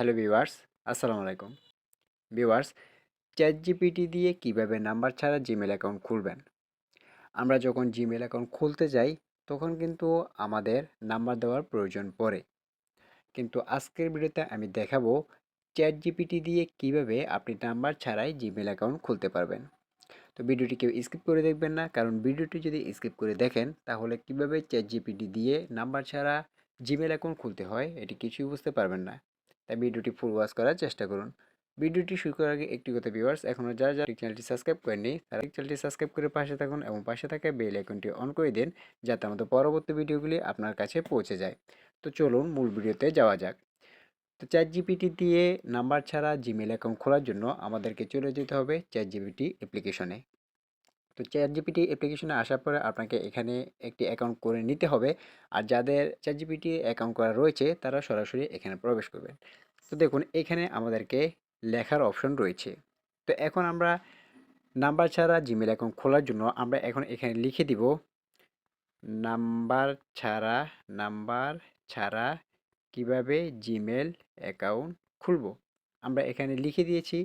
Hello viewers, আসসালামু আলাইকুম। Viewers chat GPT দিয়ে কীভাবে নাম্বার ছাড়া জিমেল অ্যাকাউন্ট খুলবেন? আমরা যখন জিমেল অ্যাকাউন্ট খুলতে যাই, তখন কিন্তু আমাদের নাম্বার দেওয়ার প্রয়োজন পড়ে। কিন্তু আজকের ভিডিওতে আমি দেখাবো চ্যাট জিপিটি দিয়ে কীভাবে আপনি নাম্বার ছাড়াই জিমেল অ্যাকাউন্ট খুলতে পারবেন। তো ভিডিওটি কেউ স্কিপ করে দেখবেন না, কারণ ভিডিওটি যদি স্কিপ করে দেখেন, তাহলে কীভাবে চ্যাট জিপিটি দিয়ে নাম্বার ছাড়া জিমেল অ্যাকাউন্ট খুলতে হয়, এটি কিছুই বুঝতে পারবেন না। তাই ভিডিওটি ফুল ওয়াচ করার চেষ্টা করুন। ভিডিওটি শুরু করার আগে একটি কথা ভিউয়ার্স এখনও যারা যারা চ্যানেলটি সাবস্ক্রাইব করেননি, তারা চ্যানেলটি সাবস্ক্রাইব করে পাশে থাকুন এবং পাশে থাকা বেল আইকনটি অন করে দিন, যাতে আমাদের পরবর্তী ভিডিওগুলি আপনার কাছে পৌঁছে যায়। তো চলুন মূল ভিডিওতে যাওয়া যাক। তো চ্যাট জিপিটি দিয়ে নাম্বার ছাড়া জিমেল অ্যাকাউন্ট খোলার জন্য আমাদেরকে চলে যেতে হবে চ্যাট জিপিটি অ্যাপ্লিকেশনে তো চ্যাট জিপিটি অ্যাপ্লিকেশনে আসার পরে আপনাকে এখানে একটি অ্যাকাউন্ট করে নিতে হবে। আর যাদের চ্যাট জিপিটি অ্যাকাউন্ট করা রয়েছে, তারা সরাসরি এখানে প্রবেশ করবেন। তো দেখুন, এখানে আমাদেরকে লেখার অপশন রয়েছে। তো এখন আমরা নাম্বার ছাড়া জিমেল অ্যাকাউন্ট খোলার জন্য আমরা এখন এখানে লিখে দিব, নাম্বার ছাড়া নাম্বার ছাড়া কীভাবে জিমেল অ্যাকাউন্ট খুলব? আমরা এখানে লিখে দিয়েছি,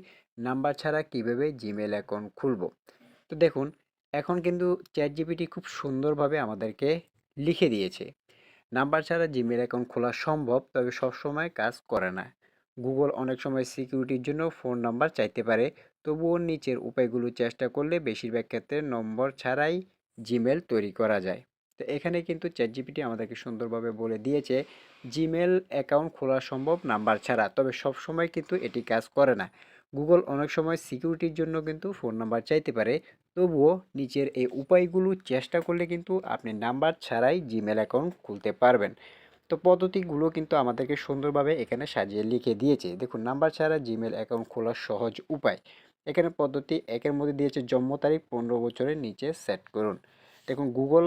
নাম্বার ছাড়া কীভাবে জিমেল অ্যাকাউন্ট খুলব? তো দেখুন এখন কিন্তু চ্যাট জিপিটি খুব সুন্দরভাবে আমাদেরকে লিখে দিয়েছে। নাম্বার ছাড়া জিমেল অ্যাকাউন্ট খোলা সম্ভব, তবে সবসময় কাজ করে না। গুগল অনেক সময় সিকিউরিটির জন্য ফোন নাম্বার চাইতে পারে, তবুও নিচের উপায়গুলো চেষ্টা করলে বেশিরভাগ ক্ষেত্রে নম্বর ছাড়াই জিমেল তৈরি করা যায়। তো এখানে কিন্তু চ্যাট জিপিটি আমাদেরকে সুন্দরভাবে বলে দিয়েছে জিমেল অ্যাকাউন্ট খোলা সম্ভব নাম্বার ছাড়া, তবে সবসময় কিন্তু এটি কাজ করে না। গুগল অনেক সময় সিকিউরিটির জন্য কিন্তু ফোন নাম্বার চাইতে পারে তবুও নিচের এই উপায়গুলো চেষ্টা করলে কিন্তু আপনি নাম্বার ছাড়াই জিমেল অ্যাকাউন্ট খুলতে পারবেন। তো পদ্ধতিগুলো কিন্তু আমাদেরকে সুন্দরভাবে এখানে সাজিয়ে লিখে দিয়েছে। দেখুন, নাম্বার ছাড়া জিমেল অ্যাকাউন্ট খোলার সহজ উপায়। এখানে পদ্ধতি একের মধ্যে দিয়েছে জন্ম তারিখ পনেরো বছরের নিচে সেট করুন। দেখুন গুগল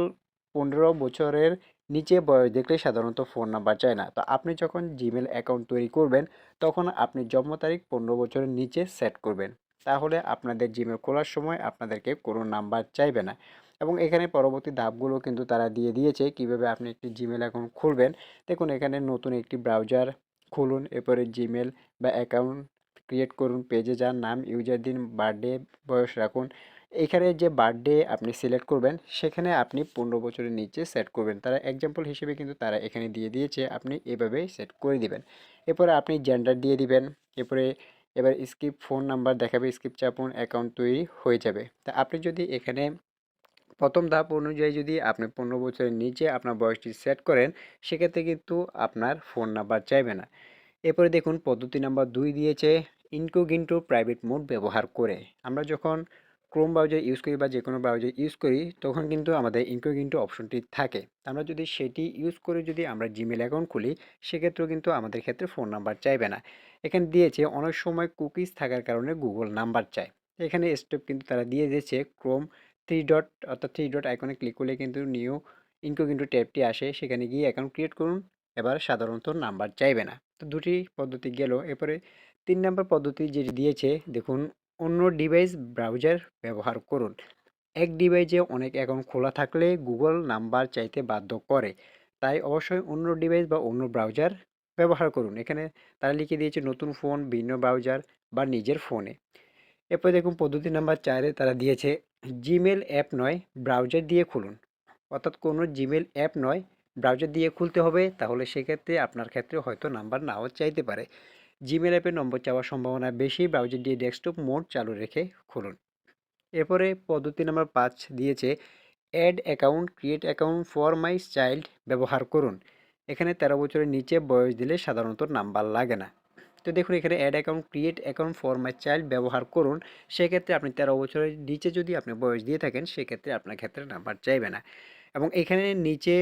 পনেরো বছরের নিচে বয়স দেখলে সাধারণত ফোন নাম্বার চায় না। তো আপনি যখন জিমেল অ্যাকাউন্ট তৈরি করবেন, তখন আপনি জন্ম তারিখ পনেরো বছরের নিচে সেট করবেন। তাহলে আপনাদের জিমেল খোলার সময় আপনাদেরকে কোনো নাম্বার চাইবে না। এবং এখানে পরবর্তী ধাপগুলো কিন্তু তারা দিয়ে দিয়েছে, কীভাবে আপনি একটি জিমেল অ্যাকাউন্ট খুলবেন। দেখুন, এখানে নতুন একটি ব্রাউজার খুলুন, এরপরে জিমেল বা অ্যাকাউন্ট ক্রিয়েট করুন পেজে যান, নাম ইউজার দিন বার্থডে বয়স রাখুন। এখানে যে বার্থডে আপনি সিলেক্ট করবেন, সেখানে আপনি পনেরো বছরের নিচে সেট করবেন। তারা এক্সাম্পল হিসেবে কিন্তু তারা এখানে দিয়ে দিয়েছে, আপনি এভাবেই সেট করে দিবেন। এরপরে আপনি জেন্ডার দিয়ে দিবেন, এরপরে এবার স্কিপ ফোন নাম্বার দেখাবে স্কিপ চাপুন অ্যাকাউন্ট তৈরি হয়ে যাবে। তা আপনি যদি এখানে প্রথম ধাপ অনুযায়ী যদি আপনি পনেরো বছরের নিচে আপনার বয়সটি সেট করেন, সেক্ষেত্রে কিন্তু আপনার ফোন নাম্বার চাইবে না। এরপরে দেখুন, পদ্ধতি নাম্বার দুই দিয়েছে ইনকোগিন্টো প্রাইভেট মোড ব্যবহার করে। আমরা যখন ক্রোম ব্রাউজার ইউজ করি বা যে কোনো ব্রাউজার ইউজ করি, তখন কিন্তু আমাদের ইনকোগিন্টো অপশনটি থাকে। আমরা যদি সেটি ইউজ করে যদি আমরা জিমেল অ্যাকাউন্ট খুলি, সেক্ষেত্রেও কিন্তু আমাদের ক্ষেত্রে ফোন নাম্বার চাইবে না। এখানে দিয়েছে, অনেক সময় কুকিজ থাকার কারণে গুগল নাম্বার চায়। এখানে স্টেপ কিন্তু তারা দিয়ে দিয়েছে ক্রোম থ্রি ডট অর্থাৎ থ্রি ডট আইকনে ক্লিক করলে কিন্তু নিউ ইনকোগিন্টো ট্যাবটি আসে। সেখানে গিয়ে অ্যাকাউন্ট ক্রিয়েট করুন, এবার সাধারণত নাম্বার চাইবে না। তো দুটি পদ্ধতি গেল। এরপরে তিন নম্বর পদ্ধতি যেটি দিয়েছে, দেখুন অন্য ডিভাইস ব্রাউজার ব্যবহার করুন। এক ডিভাইসে অনেক অ্যাকাউন্ট খোলা থাকলে গুগল নাম্বার চাইতে বাধ্য করে। তাই অবশ্যই অন্য ডিভাইস বা অন্য ব্রাউজার ব্যবহার করুন। এখানে তারা লিখে দিয়েছে নতুন ফোন ভিন্ন ব্রাউজার বা নিজের ফোনে এরপর দেখুন পদ্ধতি নাম্বার চারে তারা দিয়েছে জিমেল অ্যাপ নয় ব্রাউজার দিয়ে খুলুন। অর্থাৎ কোনো জিমেল অ্যাপ নয় ব্রাউজার দিয়ে খুলতে হবে। তাহলে সেক্ষেত্রে আপনার ক্ষেত্রে হয়তো নাম্বার নাও চাইতে পারে। জিমেল অ্যাপে নম্বর চাওয়ার সম্ভাবনা বেশি ব্রাউজার দিয়ে ডেস্কটপ মোড চালু রেখে খুলুন। এরপরে পদ্ধতি নাম্বার পাঁচ দিয়েছে add account create account for my child ব্যবহার করুন। এখানে তেরো বছরের নিচে বয়স দিলে সাধারণত নাম্বার লাগে না। তো দেখুন, এখানে add account create account for my child ব্যবহার করুন। সেক্ষেত্রে আপনি তেরো বছরের নিচে যদি আপনি বয়স দিয়ে থাকেন, সেক্ষেত্রে আপনার ক্ষেত্রে নাম্বার চাইবে না। এবং এখানে নিচে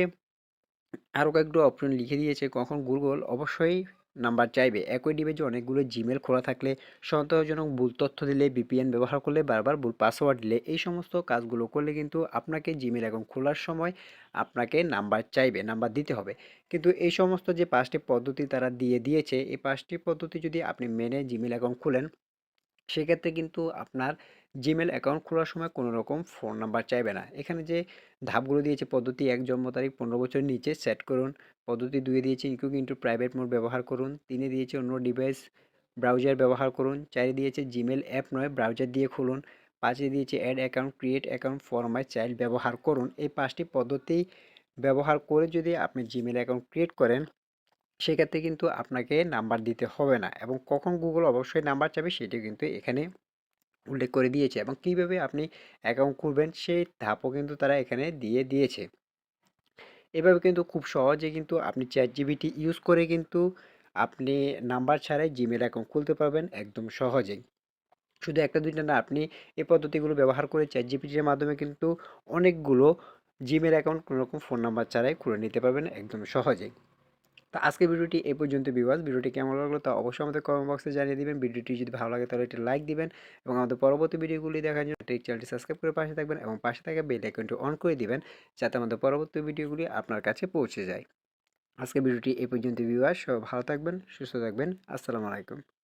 আরও কয়েকটা অপশন লিখে দিয়েছে, কখন গুগল অবশ্যই নাম্বার চাইবে। একই ডিভাইসে অনেকগুলো জিমেল খোলা থাকলে সন্দেহজনক ভুল তথ্য দিলে বিপিএন ব্যবহার করলে, বারবার ভুল পাসওয়ার্ড দিলে, এই সমস্ত কাজগুলো করলে কিন্তু আপনাকে জিমেল অ্যাকাউন্ট খোলার সময় আপনাকে নাম্বার চাইবে, নাম্বার দিতে হবে। কিন্তু এই সমস্ত যে পাঁচটি পদ্ধতি তারা দিয়ে দিয়েছে, এই পাঁচটি পদ্ধতি যদি আপনি মেনে জিমেল অ্যাকাউন্ট খুলেন সেক্ষেত্রে কিন্তু আপনার জিমেল অ্যাকাউন্ট খোলার সময় কোনো রকম ফোন নাম্বার চাইবে না। এখানে যে ধাপগুলো দিয়েছে, পদ্ধতি এক জন্ম তারিখ, পনেরো বছরের নিচে সেট করুন। পদ্ধতি দুয়ে দিয়েছে ইকু ইন্টু প্রাইভেট মোড ব্যবহার করুন। তিনে দিয়েছে অন্য ডিভাইস ব্রাউজার ব্যবহার করুন। চারে দিয়েছে জিমেল অ্যাপ নয় ব্রাউজার দিয়ে খুলুন। পাঁচে দিয়েছে add account create account for my child ব্যবহার করুন। এই পাঁচটি পদ্ধতি ব্যবহার করে যদি আপনি জিমেল অ্যাকাউন্ট ক্রিয়েট করেন সেক্ষেত্রে কিন্তু আপনাকে নাম্বার দিতে হবে না এবং কখন গুগল অবশ্যই নাম্বার চাবে সেটি কিন্তু এখানে উল্লেখ করে দিয়েছে এবং কীভাবে আপনি অ্যাকাউন্ট খুলবেন সেই ধাপও কিন্তু তারা এখানে দিয়ে দিয়েছে। এভাবে কিন্তু খুব সহজে কিন্তু আপনি চ্যাট জিবিটি ইউজ করে কিন্তু আপনি নাম্বার ছাড়াই জিমেল অ্যাকাউন্ট খুলতে পারবেন একদম সহজেই। শুধু একটা দুইটা না, আপনি এই পদ্ধতিগুলো ব্যবহার করে চ্যাট জিপিটির মাধ্যমে কিন্তু অনেকগুলো জিমেল অ্যাকাউন্ট কোনোরকম ফোন নাম্বার ছাড়াই খুলে নিতে পারবেন একদম সহজেই। তো আজকে ভিডিওটি এই পর্যন্ত বিবাস ভিডিওটি কেমন লাগল তা অবশ্যই আমাদের কমেন্ট বক্সে জানিয়ে দিবেন। ভিডিওটি যদি ভালো লাগে তাহলে একটি লাইক দিবেন এবং আমাদের পরবর্তী ভিডিওগুলি দেখার জন্য এই চ্যানেলটি সাবস্ক্রাইব করে পাশে থাকবেন এবং পাশে থাকা বেল আইকনটি অন করে দিবেন যাতে আমাদের পরবর্তী ভিডিওগুলি আপনার কাছে পৌঁছে যায়। আজকে ভিডিওটি এই পর্যন্ত বিবাস সব ভালো থাকবেন, সুস্থ থাকবেন। আসসালামু আলাইকুম।